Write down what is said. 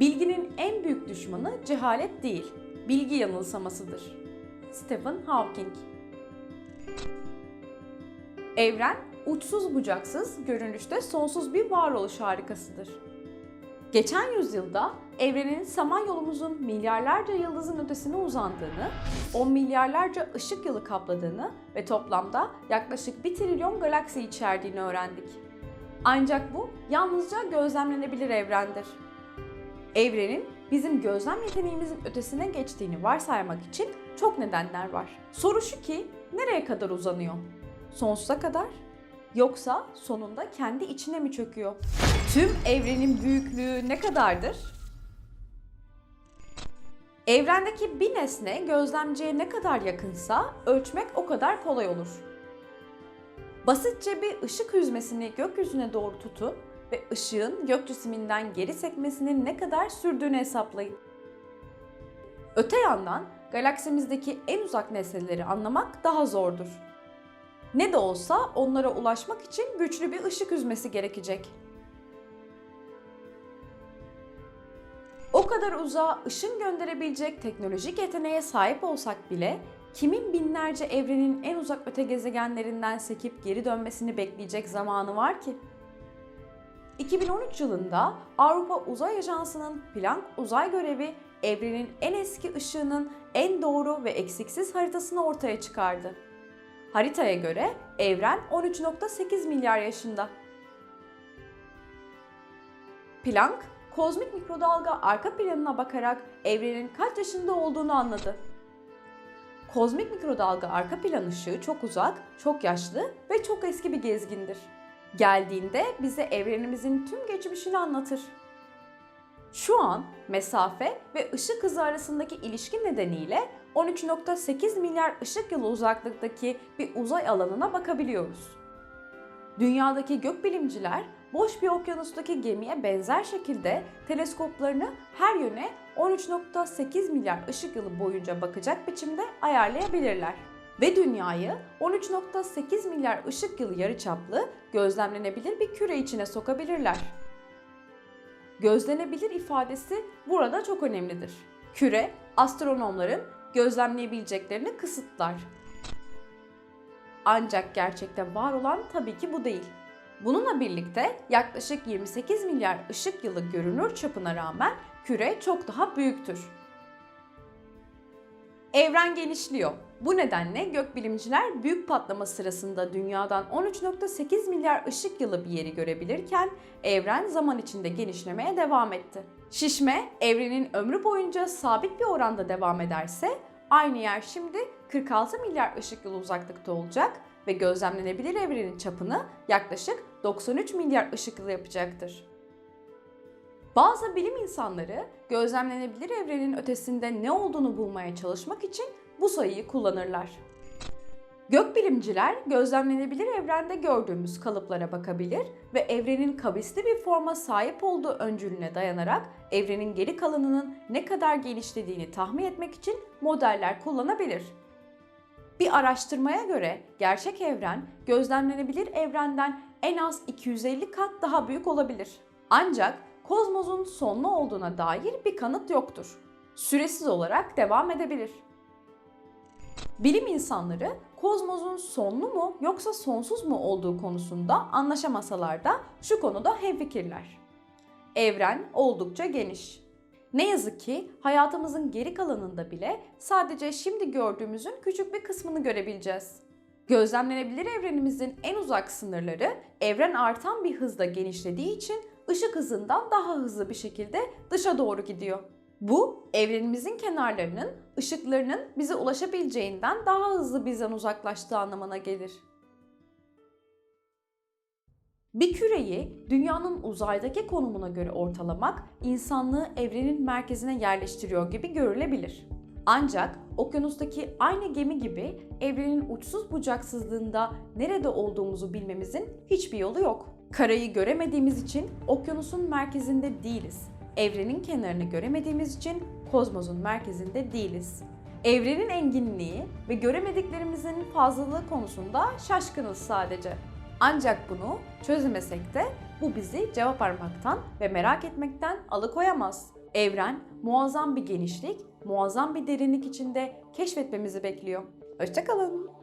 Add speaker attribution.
Speaker 1: Bilginin en büyük düşmanı cehalet değil, bilgi yanılsamasıdır. Stephen Hawking Evren, uçsuz bucaksız, görünüşte sonsuz bir varoluş harikasıdır. Geçen yüzyılda evrenin Samanyolumuzun milyarlarca yıldızın ötesine uzandığını, 10 milyarlarca ışık yılı kapladığını ve toplamda yaklaşık 1 trilyon galaksi içerdiğini öğrendik. Ancak bu yalnızca gözlemlenebilir evrendir. Evrenin bizim gözlem yeteneğimizin ötesine geçtiğini varsaymak için çok nedenler var. Soru şu ki nereye kadar uzanıyor? Sonsuza kadar? Yoksa sonunda kendi içine mi çöküyor? Tüm evrenin büyüklüğü ne kadardır? Evrendeki bir nesne gözlemciye ne kadar yakınsa ölçmek o kadar kolay olur. Basitçe bir ışık hüzmesini gökyüzüne doğru tutun ve ışığın gök cisminden geri sekmesinin ne kadar sürdüğünü hesaplayın. Öte yandan galaksimizdeki en uzak nesneleri anlamak daha zordur. Ne de olsa onlara ulaşmak için güçlü bir ışık hüzmesi gerekecek. O kadar uzağa ışın gönderebilecek teknolojik yeteneğe sahip olsak bile kimin binlerce evrenin en uzak öte gezegenlerinden sekip geri dönmesini bekleyecek zamanı var ki? 2013 yılında Avrupa Uzay Ajansı'nın Planck uzay görevi evrenin en eski ışığının en doğru ve eksiksiz haritasını ortaya çıkardı. Haritaya göre evren 13.8 milyar yaşında. Planck, kozmik mikrodalga arka planına bakarak evrenin kaç yaşında olduğunu anladı. Kozmik mikrodalga arka plan ışığı çok uzak, çok yaşlı ve çok eski bir gezgindir. Geldiğinde bize evrenimizin tüm geçmişini anlatır. Şu an mesafe ve ışık hızı arasındaki ilişki nedeniyle 13.8 milyar ışık yılı uzaklıktaki bir uzay alanına bakabiliyoruz. Dünyadaki gökbilimciler boş bir okyanustaki gemiye benzer şekilde teleskoplarını her yöne 13.8 milyar ışık yılı boyunca bakacak biçimde ayarlayabilirler. Ve dünyayı 13.8 milyar ışık yılı yarıçaplı gözlemlenebilir bir küre içine sokabilirler. Gözlenebilir ifadesi burada çok önemlidir. Küre, astronomların gözlemleyebileceklerini kısıtlar. Ancak gerçekte var olan tabii ki bu değil. Bununla birlikte yaklaşık 28 milyar ışık yılı görünür çapına rağmen küre çok daha büyüktür. Evren genişliyor. Bu nedenle gökbilimciler büyük patlama sırasında dünyadan 13.8 milyar ışık yılı bir yeri görebilirken evren zaman içinde genişlemeye devam etti. Şişme evrenin ömrü boyunca sabit bir oranda devam ederse aynı yer şimdi 46 milyar ışık yılı uzaklıkta olacak ve gözlemlenebilir evrenin çapını yaklaşık 93 milyar ışık yılı yapacaktır. Bazı bilim insanları gözlemlenebilir evrenin ötesinde ne olduğunu bulmaya çalışmak için bu sayıyı kullanırlar. Gökbilimciler gözlemlenebilir evrende gördüğümüz kalıplara bakabilir ve evrenin kavisli bir forma sahip olduğu öncülüne dayanarak evrenin geri kalanının ne kadar genişlediğini tahmin etmek için modeller kullanabilir. Bir araştırmaya göre gerçek evren gözlemlenebilir evrenden en az 250 kat daha büyük olabilir. Ancak kozmosun sonlu olduğuna dair bir kanıt yoktur. Süresiz olarak devam edebilir. Bilim insanları kozmosun sonlu mu yoksa sonsuz mu olduğu konusunda anlaşamasalar da şu konuda hemfikirler. Evren oldukça geniş. Ne yazık ki hayatımızın geri kalanında bile sadece şimdi gördüğümüzün küçük bir kısmını görebileceğiz. Gözlemlenebilir evrenimizin en uzak sınırları evren artan bir hızla genişlediği için ışık hızından daha hızlı bir şekilde dışa doğru gidiyor. Bu evrenimizin kenarlarının ışıklarının bize ulaşabileceğinden daha hızlı bizden uzaklaştığı anlamına gelir. Bir küreyi dünyanın uzaydaki konumuna göre ortalamak insanlığı evrenin merkezine yerleştiriyor gibi görülebilir. Ancak okyanustaki aynı gemi gibi evrenin uçsuz bucaksızlığında nerede olduğumuzu bilmemizin hiçbir yolu yok. Karayı göremediğimiz için okyanusun merkezinde değiliz. Evrenin kenarını göremediğimiz için kozmosun merkezinde değiliz. Evrenin enginliği ve göremediklerimizin fazlalığı konusunda şaşkınız sadece. Ancak bunu çözemesek de bu bizi cevap aramaktan ve merak etmekten alıkoyamaz. Evren muazzam bir genişlik, muazzam bir derinlik içinde keşfetmemizi bekliyor. Hoşçakalın.